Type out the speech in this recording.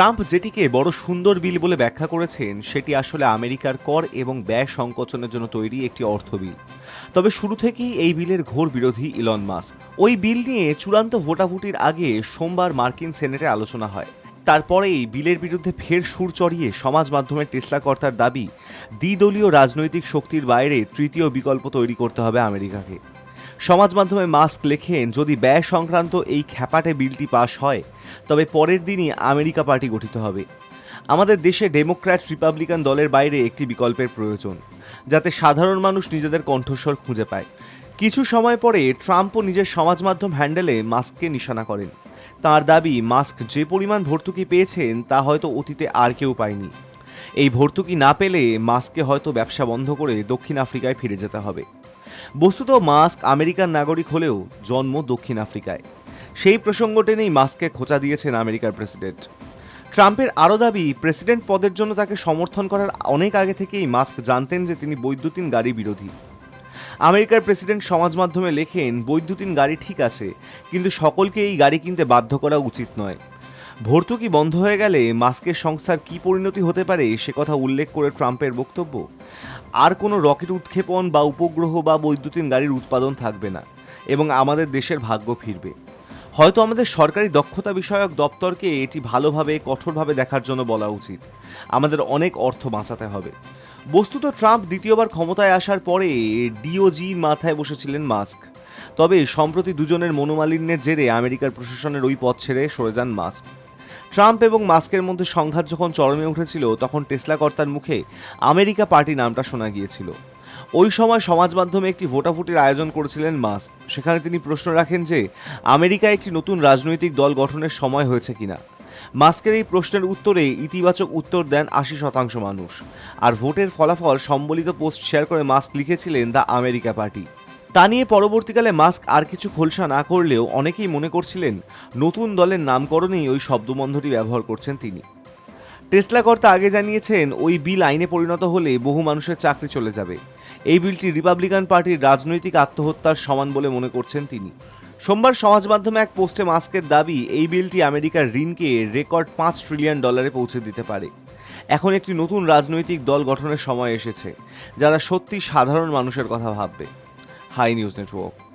Trump যেটিকে বড় সুন্দর বিল বলে ব্যাখ্যা করেছেন, সেটি আসলে আমেরিকার কর এবং ব্যয় সংকোচনের জন্য তৈরি একটি অর্থ বিল। তবে শুরু থেকেই এই বিলের ঘোর বিরোধী ইলন মাস্ক। ওই বিল নিয়ে চূড়ান্ত ভোটাভুটির আগে সোমবার মার্কিন সেনেটে আলোচনা হয়। তারপরেই বিলের বিরুদ্ধে ফের সুর চড়িয়ে সমাজ মাধ্যমে টেসলা কর্তার দাবি, দ্বিদলীয় রাজনৈতিক শক্তির বাইরে তৃতীয় বিকল্প তৈরি করতে হবে আমেরিকাকে। সমাজ মাধ্যমে মাস্ক লেখেন, যদি ব্যয় সংক্রান্ত এই খ্যাপাটে বিলটি পাশ হয় তবে পরের দিনই আমেরিকা পার্টি গঠিত হবে। আমাদের দেশে ডেমোক্র্যাট রিপাবলিকান দলের বাইরে একটি বিকল্পের প্রয়োজন, যাতে সাধারণ মানুষ নিজেদের কণ্ঠস্বর খুঁজে পায়। কিছু সময় পরে ট্রাম্পও নিজের সমাজ মাধ্যম হ্যান্ডেলে মাস্ককে নিশানা করেন। তার দাবি, মাস্ক যে পরিমাণ ভর্তুকি পেয়েছেন, তা হয়তো অতীতে আর কেউ পায়নি। এই ভর্তুকি না পেলে মাস্ককে হয়তো ব্যবসা বন্ধ করে দক্ষিণ আফ্রিকায় ফিরে যেতে হবে। বস্তুত মাস্ক আমেরিকান নাগরিক হলেও জন্ম দক্ষিণ আফ্রিকায়। সেই প্রসঙ্গ টেনেই মাস্ককে খোঁচা দিয়েছেন আমেরিকার প্রেসিডেন্ট। ট্রাম্পের আরও দাবি, প্রেসিডেন্ট পদের জন্য তাকে সমর্থন করার অনেক আগে থেকেই মাস্ক জানতেন যে তিনি বৈদ্যুতিন গাড়ি বিরোধী। আমেরিকার প্রেসিডেন্ট সমাজ মাধ্যমে লেখেন, বৈদ্যুতিন গাড়ি ঠিক আছে, কিন্তু সকলকে এই গাড়ি কিনতে বাধ্য করা উচিত নয়। ভর্তুকি বন্ধ হয়ে গেলে মাস্কের সংস্থার কী পরিণতি হতে পারে, সে কথা উল্লেখ করে ট্রাম্পের বক্তব্য। আর কোনো রকেট উৎক্ষেপণ বা উপগ্রহ বা বৈদ্যুতিন গাড়ির উৎপাদন থাকবে না, এবং আমাদের দেশের ভাগ্য ফিরবে। হয়তো আমাদের সরকারি দক্ষতা বিষয়ক দপ্তরকে এটি ভালোভাবে, কঠোরভাবে দেখার জন্য বলা উচিত। আমাদের অনেক অর্থ বাঁচাতে হবে। বস্তুত ট্রাম্প দ্বিতীয়বার ক্ষমতায় আসার পরে ডিওজি মাথায় বসেছিলেন মাস্ক। তবে সম্প্রতি দুজনের মনোমালিন্যের জেরে আমেরিকার প্রশাসনের ওই পথ ছেড়ে সরে যান মাস্ক। ট্রাম্প এবং মাস্কের মধ্যে সংঘাত যখন চরমে উঠেছিল, তখন টেসলা কর্তার মুখে আমেরিকা পার্টি নামটা শোনা গিয়েছিল। ওই সময় সমাজ মাধ্যমে একটি ভোটাভুটির আয়োজন করেছিলেন মাস্ক। সেখানে তিনি প্রশ্ন রাখেন যে, আমেরিকায় একটি নতুন রাজনৈতিক দল গঠনের সময় হয়েছে কিনা? মাস্কের এই প্রশ্নের উত্তরে ইতিবাচক উত্তর দেন আশি শতাংশ মানুষ। আর ভোটের ফলাফল সম্বলিত পোস্ট শেয়ার করে মাস্ক লিখেছিলেন দ্য আমেরিকা পার্টি। তা নিয়ে পরবর্তীকালে মাস্ক আর কিছু খোলসা না করলেও অনেকেই মনে করছিলেন নতুন দলের নামকরণেই ওই শব্দবন্ধটি ব্যবহার করছেন তিনি। টেসলা কর্তা আগে জানিয়েছেন, ওই বিল আইনে পরিণত হলে বহু মানুষের চাকরি চলে যাবে। এই বিলটি রিপাবলিকান পার্টির রাজনৈতিক আত্মহত্যার সমান বলে মনে করছেন তিনি। সোমবার সমাজ মাধ্যমে এক পোস্টে মাস্কের দাবি, এই বিলটি আমেরিকার ঋণকে রেকর্ড পাঁচ ট্রিলিয়ন ডলারে পৌঁছে দিতে পারে। এখন একটি নতুন রাজনৈতিক দল গঠনের সময় এসেছে, যারা সত্যি সাধারণ মানুষের কথা ভাববে। High News Network.